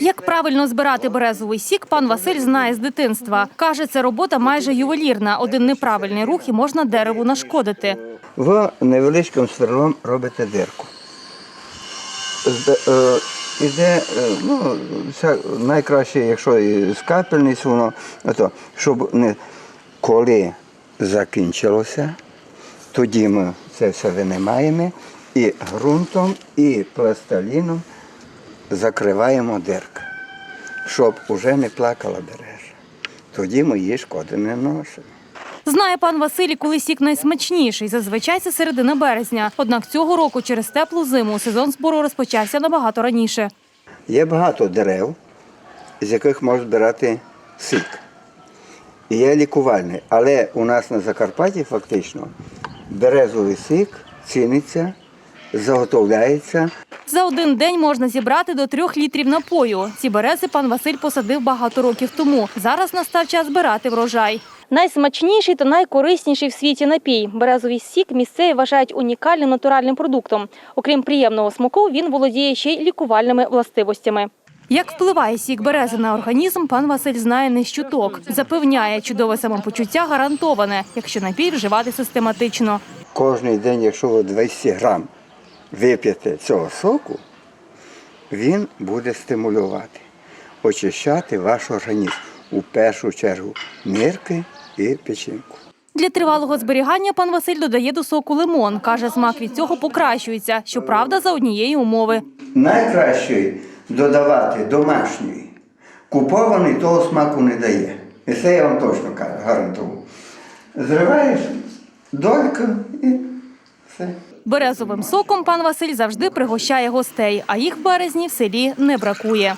Як правильно збирати березовий сік, пан Василь знає з дитинства. Каже, це робота майже ювелірна. Один неправильний рух і можна дереву нашкодити. Ви невеличким сверлом робите дирку. Е, Іде, е, ну, найкраще, якщо і з капельниць, воно, ото, щоб не коли закінчилося, тоді ми це все винімаємо і ґрунтом, і пластиліном закриваємо дирку, щоб уже не плакала бережа. Тоді ми її шкоди не носимо. Знає пан Василь, коли сік найсмачніший. Зазвичай це середина березня. Однак цього року через теплу зиму сезон збору розпочався набагато раніше. Є багато дерев, з яких можна збирати сік. І є лікувальний. Але у нас на Закарпатті фактично березовий сік ціниться, заготовляється. За один день можна зібрати до трьох літрів напою. Ці берези пан Василь посадив багато років тому. Зараз настав час збирати врожай. Найсмачніший та найкорисніший в світі напій. Березовий сік місцеві вважають унікальним натуральним продуктом. Окрім приємного смаку, він володіє ще й лікувальними властивостями. Як впливає сік берези на організм, пан Василь знає не з чуток. Запевняє, чудове самопочуття гарантоване, якщо напій вживати систематично. Кожний день, якщо ви 200 грам вип'єте цього соку, він буде стимулювати, очищати ваш організм у першу чергу нирки і печінку. Для тривалого зберігання пан Василь додає до соку лимон. Каже, смак від цього покращується, щоправда, за однієї умови. Найкраще додавати домашньої. Купований того смаку не дає. І це я вам точно кажу, гарантую. Зриваєш дольку і все. Березовим соком пан Василь завжди пригощає гостей, а їх в березні в селі не бракує.